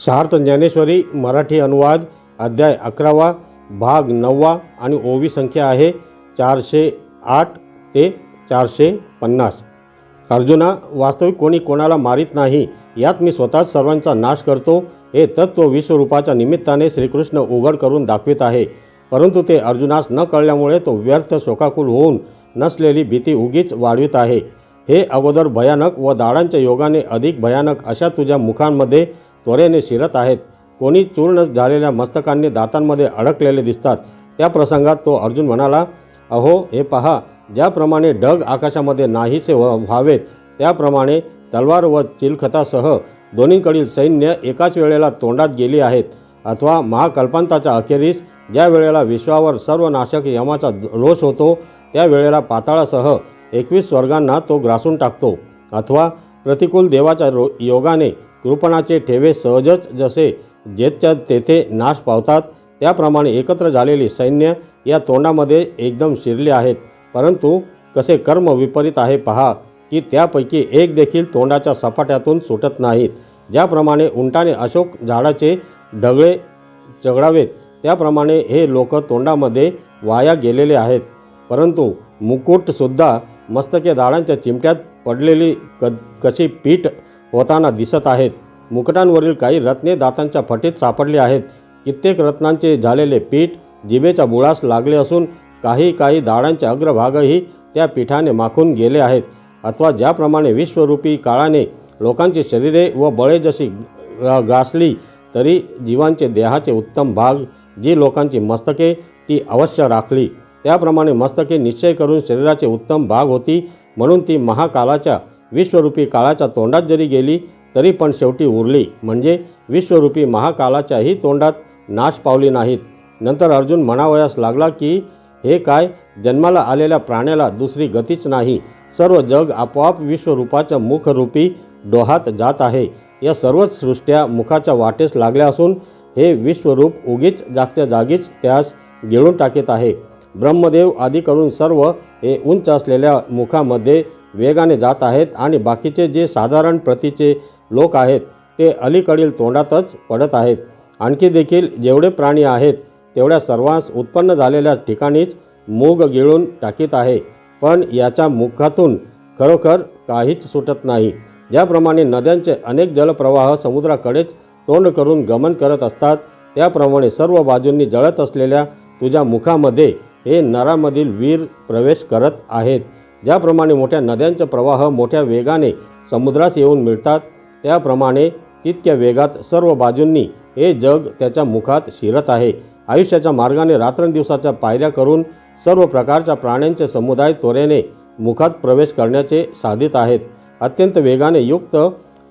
सार्थ ज्ञानेश्वरी मराठी अनुवाद अध्याय अकरावा भाग नववा आणि ओवी संख्या आहे चारशे आठ ते चारशे पन्नास. अर्जुना वास्तविक कोणी कोणाला मारित नाही यात मी स्वतःच सर्वांचा नाश करतो हे तत्व विश्वरूपाच्या निमित्ताने श्रीकृष्ण उघड करून दाखवित आहे. परंतु ते अर्जुनास न कळल्यामुळे तो व्यर्थ शोकाकुल होऊन नसलेली भीती उगीच वाढवित आहे. हे अगोदर भयानक व दाडांच्या योगाने अधिक भयानक अशा तुझ्या मुखांमध्ये त्वरेने शिरत आहेत. कोणी चूर्ण झालेल्या मस्तकांनी दातांमध्ये अडकलेले दिसतात. त्या प्रसंगात तो अर्जुन म्हणाला अहो हे पहा ज्याप्रमाणे ढग आकाशामध्ये नाहीसे व्हा- व्हावेत त्याप्रमाणे तलवार व चिलखतासह दोन्हीकडील सैन्य एकाच वेळेला तोंडात गेली आहेत. अथवा महाकल्पांताच्या अखेरीस ज्या वेळेला विश्वावर सर्वनाशक यमाचा रोष होतो त्या वेळेला पाताळासह एकवीस स्वर्गांना तो ग्रासून टाकतो. अथवा प्रतिकूल देवाच्या रो योगाने कृपणाचे ठेवे सहजच जसे जेथच्या तेथे नाश पावतात त्याप्रमाणे एकत्र झालेली सैन्य या तोंडामध्ये एकदम शिरले आहेत. परंतु कसे कर्म विपरीत आहे पहा की त्यापैकी एक देखील तोंडाच्या सपाट्यातून सुटत नाहीत. ज्याप्रमाणे उंटाने अशोक झाडाचे ढगळे चघळावेत त्याप्रमाणे हे लोक तोंडामध्ये वाया गेलेले आहेत. परंतु मुकुटसुद्धा मस्तके दाडांच्या चिमट्यात पडलेली क कशी पीठ होताना दिसत आहेत. मुकुटांवरील काही रत्ने दातांच्या फटीत सापडली आहेत. कित्येक रत्नांचे झालेले पीठ जिभेच्या बुळास लागले असून काही काही दाडांचे अग्रभागही त्या पीठाने माखून गेले आहेत. अथवा ज्याप्रमाणे विश्वरूपी काळाने लोकांची शरीरे व बळे जशी गासली घासली तरी जीवांचे देहाचे उत्तम भाग जी लोकांची मस्तके ती अवश्य राखली. त्याप्रमाणे मस्तके निश्चय करून शरीराचे उत्तम भाग होती म्हणून ती महाकालाच्या विश्वरूपी काळाच्या तोंडात जरी गेली तरी पण शेवटी उरली. म्हणजे विश्वरूपी महाकालाच्याही तोंडात नाश पावली नाहीत. नंतर अर्जुन म्हणावयास लागला की हे काय? जन्माला आलेल्या प्राण्याला दुसरी गतीच नाही. सर्व जग आपोआप विश्वरूपाच्या मुखरूपी डोहात जात आहे. या सर्वच सृष्ट्या मुखाच्या वाटेस लागल्या असून हे विश्वरूप उगीच जागच्या जागीच त्यास गिळून टाकीत आहे. ब्रह्मदेव आदी करून सर्व हे उंच असलेल्या मुखामध्ये वेगाने जात आहेत आणि बाकीचे जे साधारण प्रतीचे लोक आहेत ते अलीकडील तोंडातच पडत आहेत. आणखी देखील जेवढे प्राणी आहेत तेवढ्या सर्वांस उत्पन्न झालेल्या ठिकाणीच मूग गिळून टाकीत आहे. पण याच्या मुखातून खरोखर काहीच सुटत नाही. ज्याप्रमाणे नद्यांचे अनेक जलप्रवाह समुद्राकडेच तोंड करून गमन करत असतात त्याप्रमाणे सर्व बाजूंनी जळत असलेल्या तुझ्या मुखामध्ये हे नरामधील वीर प्रवेश करत आहेत. ज्याप्रमाणे मोठ्या नद्यांचे प्रवाह मोठ्या वेगाने समुद्रास येऊन मिळतात त्याप्रमाणे तितक्या वेगात सर्व बाजूंनी हे जग त्याच्या मुखात शिरत आहे. आयुष्याच्या मार्गाने रात्रंदिवसाच्या पायऱ्या करून सर्व प्रकारच्या प्राण्यांचे समुदाय त्वरेने मुखात प्रवेश करण्याचे साधित आहेत. अत्यंत वेगाने युक्त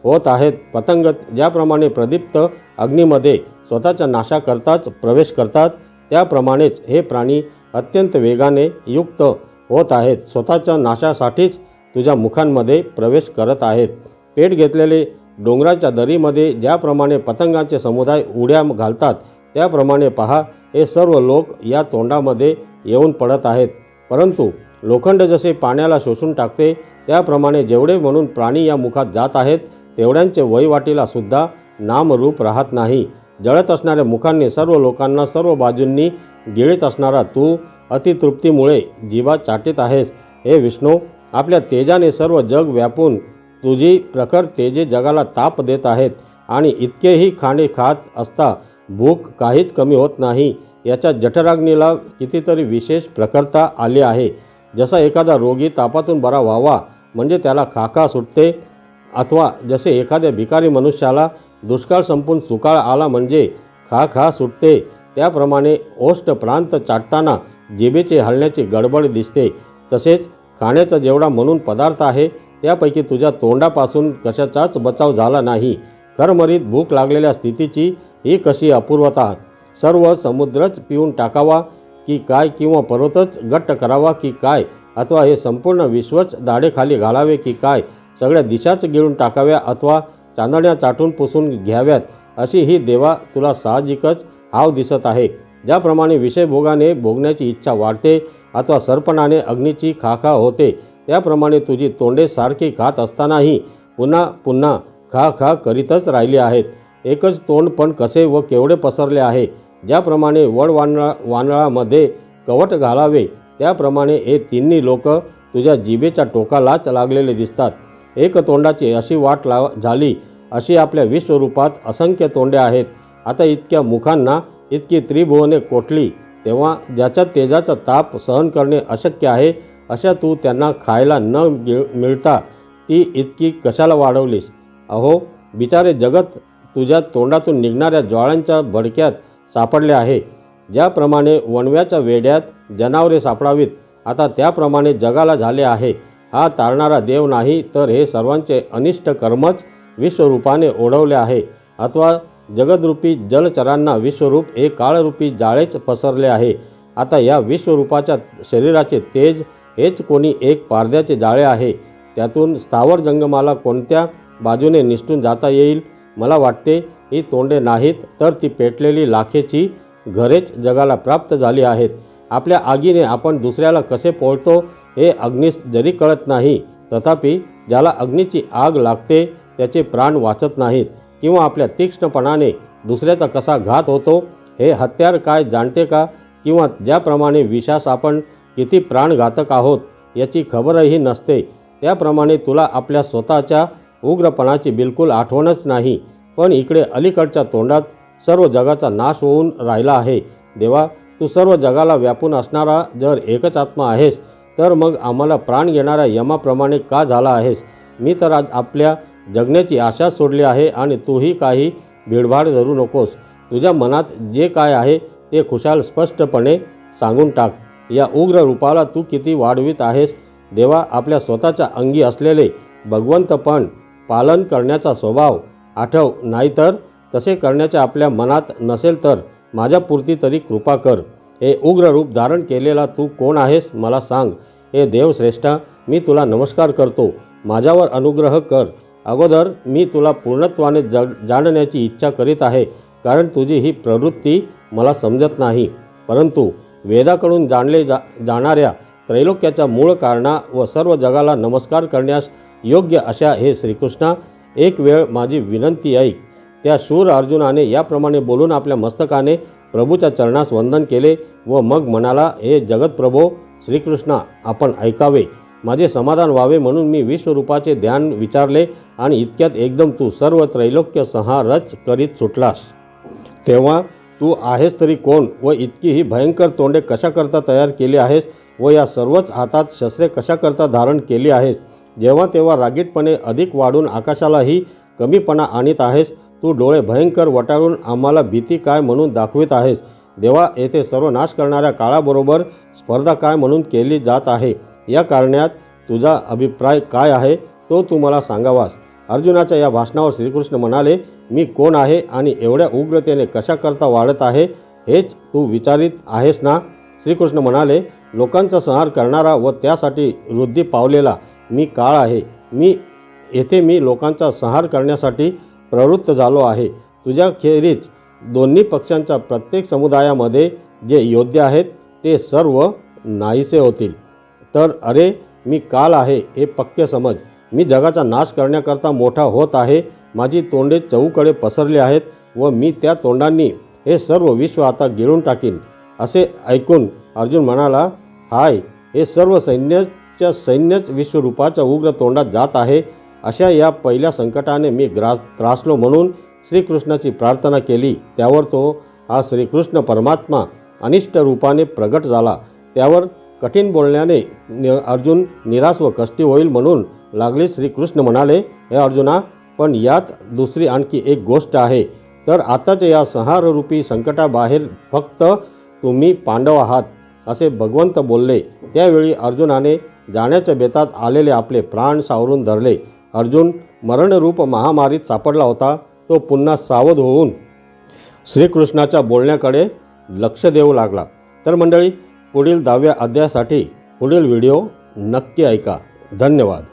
होत आहेत. पतंग ज्याप्रमाणे प्रदीप्त अग्नीमध्ये स्वतःच्या नाशाकरताच प्रवेश करतात त्याप्रमाणेच हे प्राणी अत्यंत वेगाने युक्त होत आहेत. स्वतःच्या नाशासाठीच तुझ्या मुखांमध्ये प्रवेश करत आहेत. पेट घेतलेले डोंगराच्या दरीमध्ये ज्याप्रमाणे पतंगांचे समुदाय उड्या घालतात त्याप्रमाणे पहा हे सर्व लोक या तोंडामध्ये येऊन पडत आहेत. परंतु लोखंड जसे पाण्याला शोषून टाकते त्याप्रमाणे जेवढे म्हणून प्राणी या मुखात जात आहेत तेवढ्यांचे वहिवाटीला सुद्धा नामरूप राहत नाही. जळत असणाऱ्या मुखांनी सर्व लोकांना सर्व बाजूंनी गिळीत असणारा तू अतितृप्तीमुळे जीवा चाटीत आहेस. हे विष्णू आपल्या तेजाने सर्व जग व्यापून तुझी प्रखर तेजे जगाला ताप देत आहेत आणि इतकेही खाणे खात असता भूक काहीच कमी होत नाही. याच्या जठराग्नीला कितीतरी विशेष प्रखरता आली आहे. जसा एखादा रोगी तापातून बरा व्हावा म्हणजे त्याला खाका सुटते अथवा जसे एखाद्या भिकारी मनुष्याला दुष्काळ संपून सुकाळ आला म्हणजे खा खा सुटते त्याप्रमाणे ओष्ट प्रांत चाटताना जिभेचे हलण्याची गडबड दिसते. तसेच खाण्याचा जेवढा म्हणून पदार्थ आहे त्यापैकी तुझ्या तोंडापासून कशाचाच बचाव झाला नाही. करमरीत भूक लागलेल्या स्थितीची ही कशी अपूर्वता? सर्व समुद्रच पिऊन टाकावा की काय किंवा पर्वतच गट्ट करावा की काय? अथवा हे संपूर्ण विश्वच दाढेखाली घालावे की काय? सगळ्या दिशाच गिळून टाकाव्या अथवा चांदण्या चाटून पुसून घ्याव्यात? अशी ही देवा तुला साहजिकच हाव दिसत आहे. ज्याप्रमाणे विषयभोगाने भोगण्याची इच्छा वाढते अथवा सर्पणाने अग्नीची खाखा होते त्याप्रमाणे तुझी तोंडे सारखी खात असतानाही पुन्हा पुन्हा खा खा करीतच राहिली आहेत. एकच तोंड पण कसे व केवढे पसरले आहे ज्याप्रमाणे वड वानळा वानळामध्ये कवट घालावे त्याप्रमाणे हे तिन्ही लोक तुझ्या जिभेच्या टोकालाच लागलेले दिसतात. एक तोंडाची अशी वाट लाव झाली अशी आपल्या विश्वरूपात असंख्य तोंडे आहेत. आता इतक्या मुखांना इतकी त्रिभुवने कोटली तेव्हा ज्याच्या तेजाचा ताप सहन करणे अशक्य आहे अशा तू त्यांना खायला न मिळता ती इतकी कशाला वाढवलीस? अहो बिचारे जगत तुझ्या तोंडातून निघणाऱ्या ज्वाळांच्या भडक्यात सापडले आहे. ज्याप्रमाणे वणव्याच्या वेड्यात जनावरे सापडावीत आता त्याप्रमाणे जगाला झाले आहे. हा तारणारा देव नाही तर हे सर्वांचे अनिष्ट कर्मच विश्वरूपाने ओढवले आहे. अथवा जगदरूपी जलचरांना विश्वरूप हे काळरूपी जाळेच पसरले आहे. आता या विश्वरूपाच्या शरीराचे तेज हेच कोणी एक पारद्याचे जाळे आहे. त्यातून स्थावर जंगमाला कोणत्या बाजूने निसटून जाता येईल? मला वाटते ही तोंडे नाहीत तर ती पेटलेली लाखेची घरेच जगाला प्राप्त झाली आहेत. आपल्या आगीने आपण दुसऱ्याला कसे पोळतो हे अग्नीस जरी कळत नाही तथापि ज्याला अग्नीची आग लागते त्याचे प्राण वाचत नाहीत. किंवा आपल्या तीक्ष्णपणाने दुसऱ्याचा कसा घात होतो हे हत्यार काय जाणते का? किंवा ज्याप्रमाणे विषास आपण किती प्राणघातक आहोत याची खबरही नसते. त्याप्रमाणे तुला आपल्या स्वतःच्या उग्रपणाची बिलकुल आठवणच नाही. पण इकडे अलीकडच्या तोंडात सर्व जगाचा नाश होऊन राहिला आहे. देवा तू सर्व जगाला व्यापून असणारा जर एकच आत्मा आहेस तर मग आम्हाला प्राण घेणाऱ्या यमाप्रमाणे का झाला आहेस? मी तर आज आपल्या जगण्याची आशा सोडली आहे आणि तूही काही भीडभाड धरू नकोस. तुझ्या मनात जे काय आहे ते खुशाल स्पष्टपणे सांगून टाक. या उग्र रूपाला तू किती वाढवित आहेस? देवा आपल्या स्वतःच्या अंगी असलेले भगवंतपण पालन करण्याचा स्वभाव आठव. नाहीतर तसे करण्याचे आपल्या मनात नसेल तर माझ्यापुरती तरी कृपा कर. हे उग्र रूप धारण केलेला तू कोण आहेस मला सांग. हे देवश्रेष्ठा मी तुला नमस्कार करतो. माझ्यावर अनुग्रह कर. अगोदर मी तुला पूर्णत्वाने जग जाणण्याची इच्छा करीत आहे कारण तुझी ही प्रवृत्ती मला समजत नाही. परंतु वेदाकडून जाणले जा जाणाऱ्या त्रैलोक्याच्या मूळ कारणा व सर्व जगाला नमस्कार करण्यास योग्य अशा हे श्रीकृष्णा एक वेळ माझी विनंती ऐक. त्या शूर अर्जुनाने याप्रमाणे बोलून आपल्या मस्तकाने प्रभूच्या चरणास वंदन केले व मग म्हणाला हे जगतप्रभो श्रीकृष्णा आपण ऐकावे. माझे समाधान व्हावे म्हणून मी विश्वरूपाचे ध्यान विचारले आणि इतक्यात एकदम तू सर्व त्रैलोक्य संहारच करीत सुटलास. तेव्हा तू आहेस तरी कोण व इतकी ही भयंकर तोंडे कशाकरता तयार केली आहेस व या सर्वच हातात शस्त्रे कशाकरता धारण केली आहेस? जेव्हा तेव्हा रागीटपणे अधिक वाढून आकाशालाही कमीपणा आणीत आहेस तू डोळे भयंकर वटारून आम्हाला भीती काय म्हणून दाखवित आहेस? देवा येथे सर्व नाश करणाऱ्या काळाबरोबर स्पर्धा काय म्हणून केली जात आहे? या कारणात तुझा अभिप्राय काय आहे तो तू मला सांगावास. अर्जुनाच्या या भाषणावर श्रीकृष्ण म्हणाले मी कोण आहे आणि एवढ्या उग्रतेने कशाकरता वाढत आहे हेच तू विचारित आहेस ना? श्रीकृष्ण म्हणाले लोकांचा संहार करणारा व त्यासाठी वृद्धी पावलेला मी काळ आहे. मी येथे मी लोकांचा संहार करण्यासाठी प्रवृत्त झालो आहे. तुझ्या खेरीज दोन्ही पक्षांच्या प्रत्येक समुदायामध्ये जे योद्धे आहेत ते सर्व नाहीसे होतील. तर अरे मी काल आहे हे पक्के समज. मी जगाचा नाश करण्याकरता मोठा होत आहे. माझी तोंडे चहूकडे पसरली आहेत व मी त्या तोंडांनी हे सर्व विश्व आता गिळून टाकीन. असे ऐकून अर्जुन म्हणाला हाय हे सर्व सैन्याच्या सैन्यच विश्वरूपाच्या उग्र तोंडात जात आहे. अशा या पहिल्या संकटाने मी ग्रास त्रासलो म्हणून श्रीकृष्णाची प्रार्थना केली. त्यावर तो हा श्रीकृष्ण परमात्मा अनिष्ट रूपाने प्रगट झाला. त्यावर कठीण बोलण्याने नि अर्जुन निराश व कष्टी होईल म्हणून लागले श्रीकृष्ण म्हणाले हे अर्जुना पण यात दुसरी आणखी एक गोष्ट आहे. तर आताच्या या संहाररूपी संकटाबाहेर फक्त तुम्ही पांडव आहात असे भगवंत बोलले. त्यावेळी अर्जुनाने जाण्याच्या बेतात आलेले आपले प्राण सावरून धरले. अर्जुन मरणरूप महामारीत सापडला होता. तो पुन्हा सावध होऊन श्रीकृष्णाच्या बोलण्याकडे लक्ष देऊ लागला. तर मंडळी पुढील दहाव्या अध्यायासाठी पुढील व्हिडिओ नक्की ऐका. धन्यवाद.